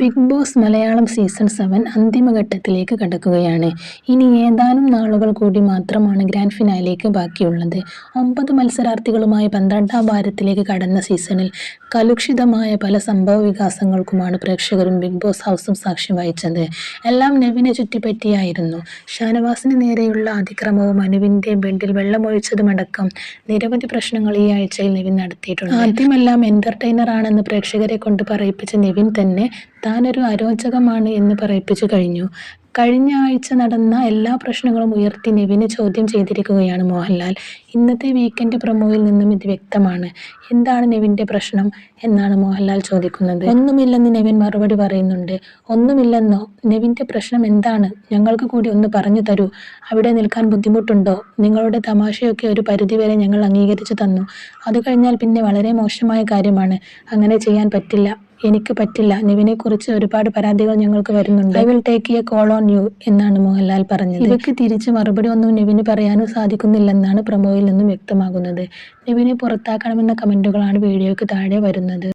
Bigg Boss Malayalam season seven അന്തിമഘട്ടത്തിലേക്ക് കടക്കുകയാണ്. ഇനി ഏതാനും നാളുകൾ കൂടി മാത്രമാണ് ഗ്രാൻഡ് ഫിനാലേക്ക് ബാക്കിയുള്ളത്. ഒമ്പത് മത്സരാർത്ഥികളുമായി പന്ത്രണ്ടാം വാരത്തിലേക്ക് കടന്ന സീസണിൽ കലുഷിതമായ പല സംഭവ വികാസങ്ങൾക്കുമാണ് പ്രേക്ഷകരും ബിഗ് ബോസ് ഹൗസും സാക്ഷ്യം വഹിച്ചത്. എല്ലാം നെവിനെ ചുറ്റിപ്പറ്റിയായിരുന്നു. ഷാനവാസിന് നേരെയുള്ള അതിക്രമവും അനുവിന്റെ ബെഡിൽ വെള്ളമൊഴിച്ചതുമടക്കം നിരവധി പ്രശ്നങ്ങൾ ഈ ആഴ്ചയിൽ നെവിൻ നടത്തിയിട്ടുണ്ട്. ആദ്യമെല്ലാം എന്റർടൈനർ ആണെന്ന് പ്രേക്ഷകരെ കൊണ്ട് പറയിപ്പിച്ച നെവിൻ തന്നെ താനൊരു അരോചകമാണ് എന്ന് പറയിപ്പിച്ചു കഴിഞ്ഞു. കഴിഞ്ഞ ആഴ്ച നടന്ന എല്ലാ പ്രശ്നങ്ങളും ഉയർത്തി നെവിനെ ചോദ്യം ചെയ്തിരിക്കുകയാണ് മോഹൻലാൽ. ഇന്നത്തെ വീക്കെൻഡ് പ്രൊമോയിൽ നിന്നും ഇത് വ്യക്തമാണ്. എന്താണ് നിവിന്റെ പ്രശ്നം എന്നാണ് മോഹൻലാൽ ചോദിക്കുന്നത്. ഒന്നുമില്ലെന്ന് നിവിൻ മറുപടി പറയുന്നുണ്ട്. ഒന്നുമില്ലെന്നോ? നിവിന്റെ പ്രശ്നം എന്താണ്? ഞങ്ങൾക്ക് കൂടി ഒന്ന് പറഞ്ഞു തരൂ. അവിടെ നിൽക്കാൻ ബുദ്ധിമുട്ടുണ്ടോ? നിങ്ങളുടെ തമാശയൊക്കെ ഒരു പരിധിവരെ ഞങ്ങൾ അംഗീകരിച്ചു തന്നു. അത് കഴിഞ്ഞാൽ പിന്നെ വളരെ മോശമായ കാര്യമാണ്. അങ്ങനെ ചെയ്യാൻ പറ്റില്ല. എനിക്ക് പറ്റില്ല. നിവിനെക്കുറിച്ച് ഒരുപാട് പരാതികൾ ഞങ്ങൾക്ക് വരുന്നുണ്ട്. I will take a call on you എന്നാണ് മോഹൻലാൽ പറഞ്ഞത്. ഇവയ്ക്ക് തിരിച്ച് മറുപടി ഒന്നും നിവിന് പറയാനും സാധിക്കുന്നില്ലെന്നാണ് പ്രമോയിൽ നിന്നും വ്യക്തമാകുന്നത്. നിവിനെ പുറത്താക്കണമെന്ന കമന്റുകളാണ് വീഡിയോയ്ക്ക് താഴെ വരുന്നത്.